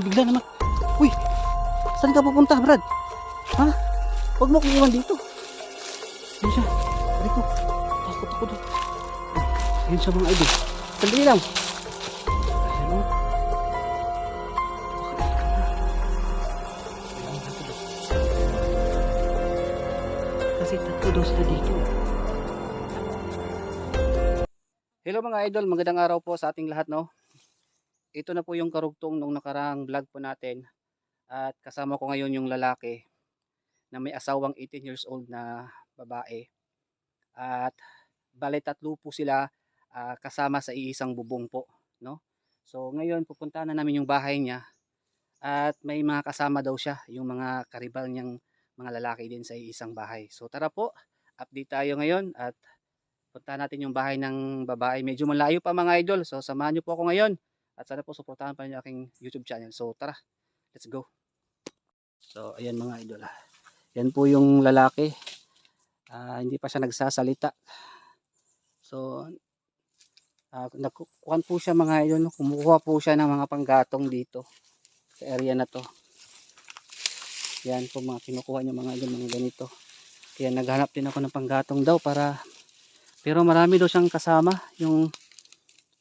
Eh, bigla naman. Uy, saan ka pupunta, Brad? Ha? Huwag mo akong iwan dito. Ayun siya. Ko. Takot ako doon. Ayun siya mga idol. Sandali lang. Ayan o. Kasi tatlo dito. Hello mga idol, magandang araw po sa ating lahat no. Ito na po yung karugtong nung nakarang vlog po natin. At kasama ko ngayon yung lalaki na may asawang 18 years old na babae. At bale tatlo po sila ah, kasama sa iisang bubong po, no? So ngayon pupunta na namin yung bahay niya at may mga kasama daw siya, yung mga karibal niyang mga lalaki din sa iisang bahay. So tara po, update tayo ngayon at punta natin yung bahay ng babae. Medyo malayo pa mga idol. So samahan niyo po ako ngayon at sana po suportahan pa niyo aking YouTube channel. So tara, let's go. So ayan mga idol. ah. Yan po yung lalaki. Ah, hindi pa siya nagsasalita. So uh, nakukuhan po siya mga idol. Kumukuha po siya ng mga panggatong dito sa area na to. Yan po mga kinukuha niya mga idol mga ganito. Kaya naghanap din ako ng panggatong daw para pero marami daw siyang kasama yung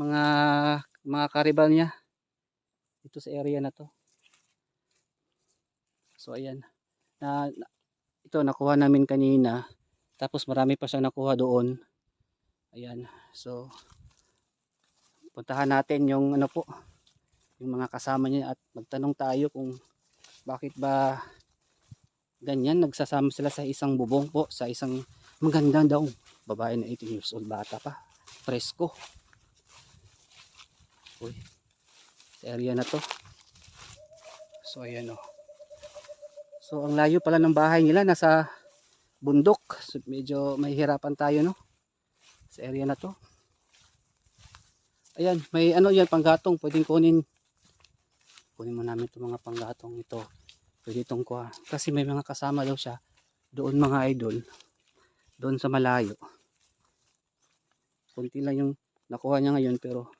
mga mga karibal niya dito sa area na to. So ayan. Na, na- ito nakuha namin kanina. Tapos marami pa siyang nakuha doon. Ayan. So puntahan natin yung ano po yung mga kasama niya at magtanong tayo kung bakit ba ganyan nagsasama sila sa isang bubong po sa isang maganda daw babae na 18 years old bata pa presko uy sa area na to. So ayan o so ang layo pala ng bahay nila nasa bundok. So, medyo mahihirapan tayo no? Sa area na to. Ayan may ano yan panggatong. Pwedeng kunin. Kunin mo namin itong mga panggatong ito. Pwede itong kuha. Kasi may mga kasama daw siya. Doon mga idol. Doon sa malayo. Kunti lang yung nakuha niya ngayon pero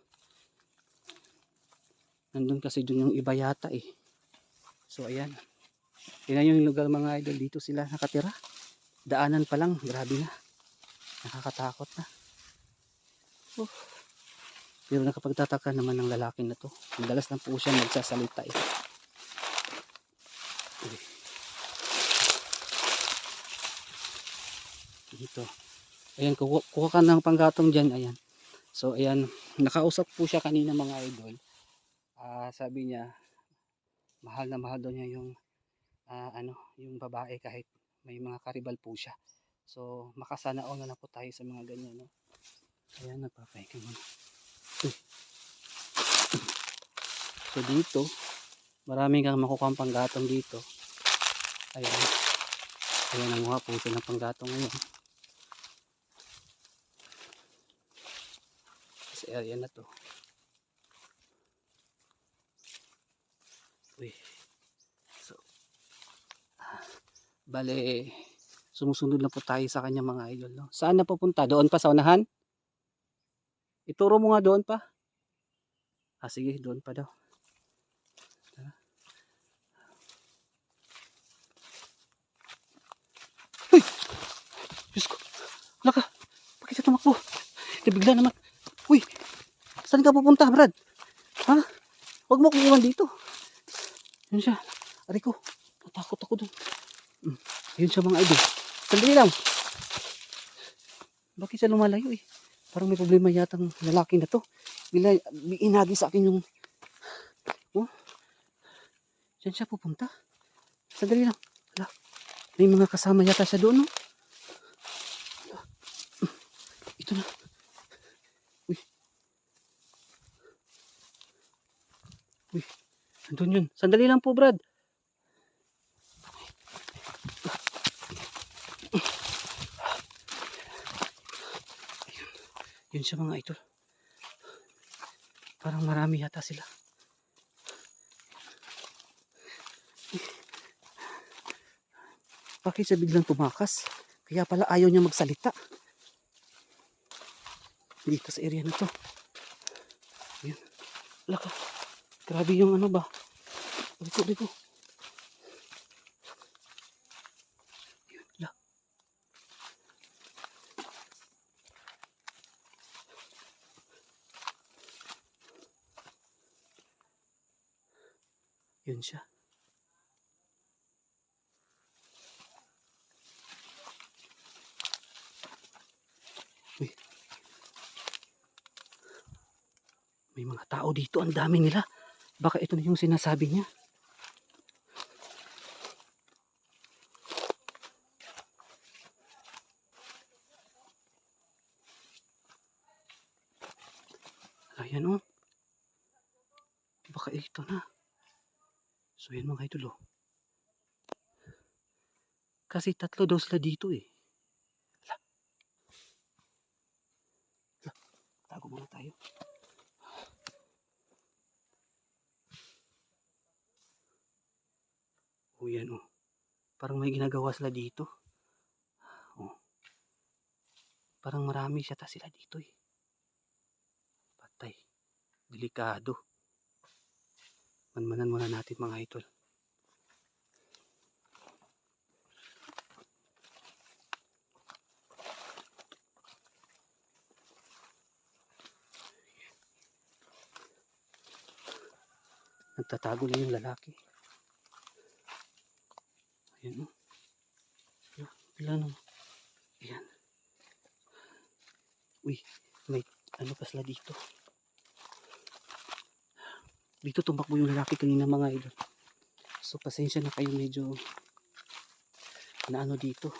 nandun kasi doon yung iba yata eh. So ayan. Tingnan yung lugar mga idol. Dito sila nakatira. Daanan pa lang. Grabe na. Nakakatakot na. Oh. pero nakapagtataka naman ng lalaki na to. Madalas lang po siya magsasalita eh. Dito. Ayan kuha, kuha ka ng panggatong dyan. Ayan. So ayan. Nakausap po siya kanina mga idol Ah, sabi niya mahal na mahal daw niya yung ah, ano yung babae kahit may mga karibal po siya. So makasanaon na lang po tayo sa mga ganyan no? Ayan nagpapahinga muna so dito maraming kang makukuha panggatong dito. Ayan. Ayan nanguha po siya ng panggatong ngayon. Sa area na to Uy. So, ah, bale, sumusunod na po tayo sa kanya mga idol. No? Saan na pupunta? Doon pa sa unahan? Ituro mo nga doon pa. Ah, sige, doon pa daw. Uy! Diyos ko. Wala ka. Bakit siya tumakbo? Nabigla naman. Uy! Saan ka pupunta, Brad? Ha? Huwag mo akong iwan dito. Yun siya. Aray ko. Natakot ako dun. Mm. Yun siya mga idol. Sandali lang. Bakit siya lumalayo eh? Parang may problema yata ang lalaki na to. Bila inagi sa akin yung... Oh. Diyan siya pupunta. Sandali lang. Wala. May mga kasama yata siya doon, no? Wala. Mm. Ito na. Uy. Uy. Andun yun. Sandali lang po, Brad. Ayun. Yun siya mga idol. Parang marami yata sila. Bakit siya biglang tumakas? Kaya pala ayaw niya magsalita. Dito sa area na to. Ayun. Wala ka. Grabe yung ano ba? Yun, la. Yun siya. Uy. May mga tao dito. Ang dami nila. Baka ito na yung sinasabi niya. Ayan o. Baka ito na. So yan mga idol oh. Kasi tatlo daw sila dito eh. Hala. Hala. Tago muna tayo. O yan oh. Parang may ginagawa sila dito. Oh. Parang marami siya ta sila dito eh. Delikado. Manmanan muna natin mga idol. Nagtatago na yung lalaki. Ayan o. Ayan, Wala na. Ayan. Uy, may ano pa sila dito. Dito tumakbo yung lalaki kanina mga idol. So pasensya na kayo medyo na ano dito.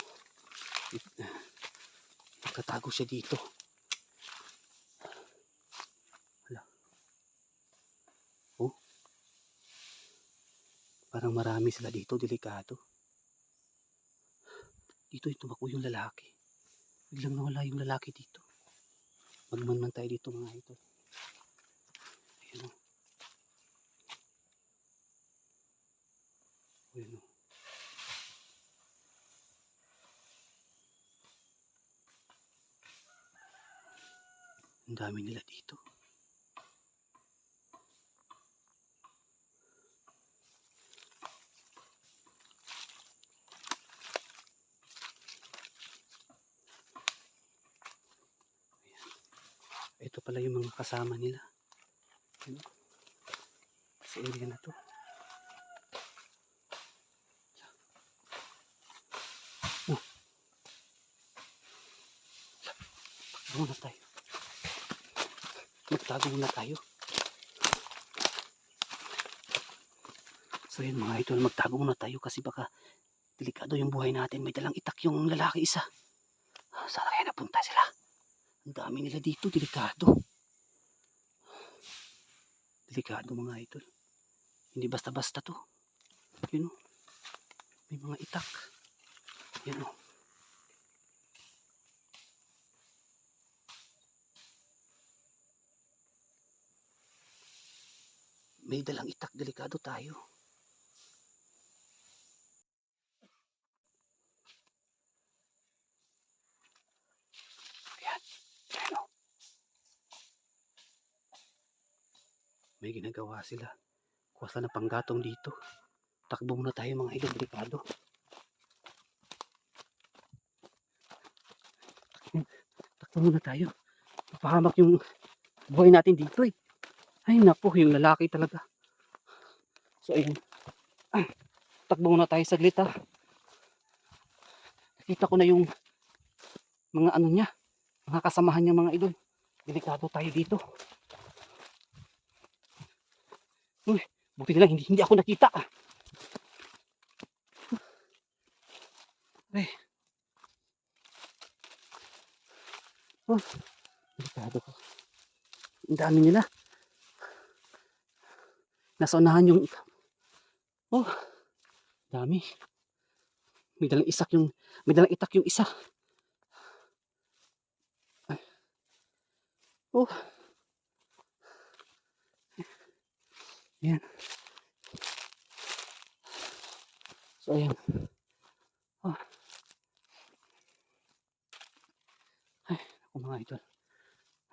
Nagtatago siya dito. Wala. Oh. Parang marami sila dito, delikado. Dito yung tumakbo yung lalaki. Biglang nawala yung lalaki dito. Magmanman tayo dito mga idol. Ang dami nila dito. Ito pala yung mga kasama nila. Ano? Sa area na to. Oh. Muna tayo. Magtago muna tayo. So yun mga idol, magtago muna tayo kasi baka delikado yung buhay natin. May dalang itak yung lalaki isa. Saan kaya napunta sila? Ang dami nila dito, delikado. Delikado mga idol. Hindi basta-basta to. Yun o. May mga itak. Yan o. May dalang itak, delikado tayo. Ayan. Ayan o. May ginagawa sila. Kuha sila ng panggatong dito. Takbo muna tayo mga idol, delikado. Takbo muna tayo. Papahamak yung buhay natin dito eh. Ay naku, yung lalaki talaga. So ayun. Ay, takbo muna tayo saglit ha. Nakita ko na yung mga ano niya. Mga kasamahan niya mga idol. Delikado tayo dito. Uy, buti na lang hindi, hindi ako nakita. Ay. Oh, delikado ko. Ang dami nila. Nasa unahan yung Oh, dami. May dalang isak yung may dalang itak yung isa. Oh. Yan. So, ayan. Oh. Ay, ako mga idol.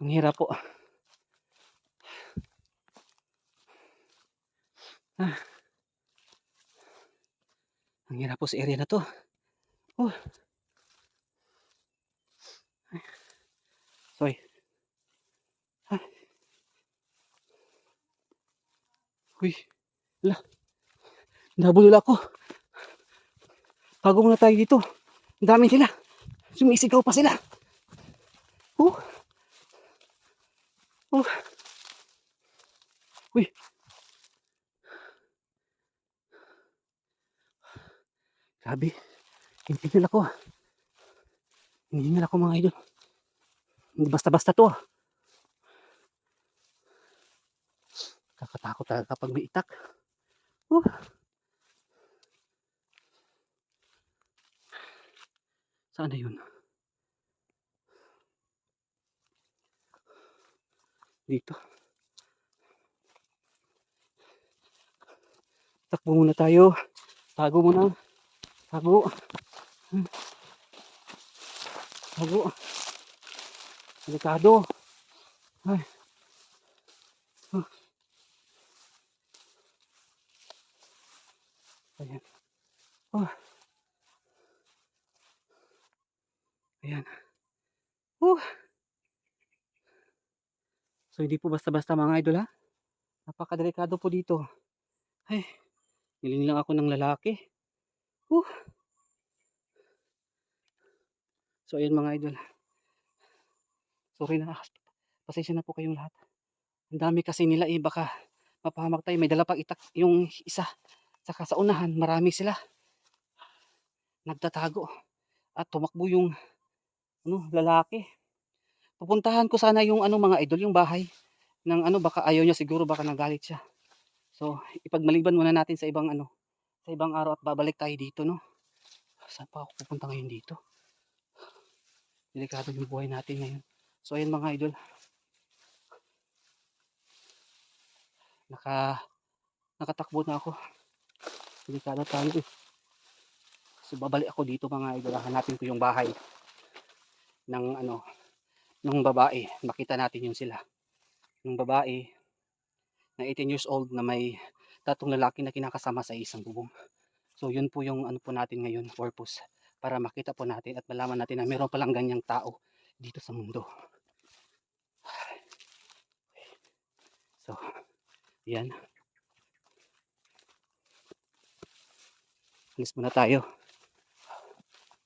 Ang hirap po. Ah. Ang hirap po sa area na to. Oh. Ay. Sorry. Ay. Uy. Ala. Nabulol ako. Tago muna tayo dito. Ang dami sila. Sumisigaw pa sila. Oh. Oh. Uy. Grabe. Hindi nila ako. Hindi nila ako mga idol. Hindi basta-basta to. ah. Kakatakot talaga kapag may itak. Uh. Saan na yun? Dito. Takbo muna tayo. Tago muna. Tago. Hmm. Tago. Delikado. Ay. Huh. Ayan. Oh. Ayan. Uh. So hindi po basta-basta mga idol ha. Napakadelikado po dito. Ay. Niling lang ako ng lalaki. Uh. So ayan mga idol. Sorry na. Pasensya na po kayong lahat. Ang dami kasi nila eh. Baka mapahamak tayo. May dala pang itak yung isa. Saka sa unahan, marami sila. Nagtatago. At tumakbo yung ano, lalaki. Pupuntahan ko sana yung ano mga idol, yung bahay ng ano baka ayaw niya siguro baka nagalit siya. So, ipagmaliban muna natin sa ibang ano, sa ibang araw at babalik tayo dito, no. Saan pa ako pupunta ngayon dito? Delikado yung buhay natin ngayon. So, ayun mga idol. Naka nakatakbo na ako. Delikado tayo eh. So, babalik ako dito mga idol. Hanapin ko yung bahay ng ano, ng babae. Makita natin yung sila. Yung babae na 18 years old na may tatong lalaki na kinakasama sa isang bubong. So yun po yung ano po natin ngayon, purpose. Para makita po natin at malaman natin na meron palang ganyang tao dito sa mundo. So, yan. Alis muna tayo.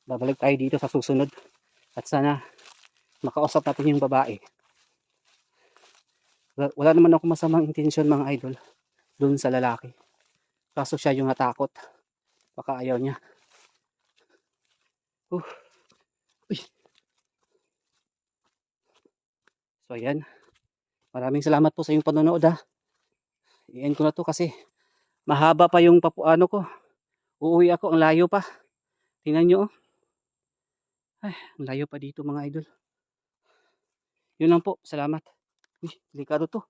Babalik tayo dito sa susunod. At sana makausap natin yung babae. Wala, naman ako masamang intensyon mga idol doon sa lalaki. Kaso siya yung natakot. Baka ayaw niya. Uy. So ayan. Maraming salamat po sa iyong panonood ha. I-end ko na to kasi mahaba pa yung papu ano ko. Uuwi ako, ang layo pa. Tingnan nyo oh. Ay, ang layo pa dito mga idol. Yun lang po. Salamat. Uy, delikado to.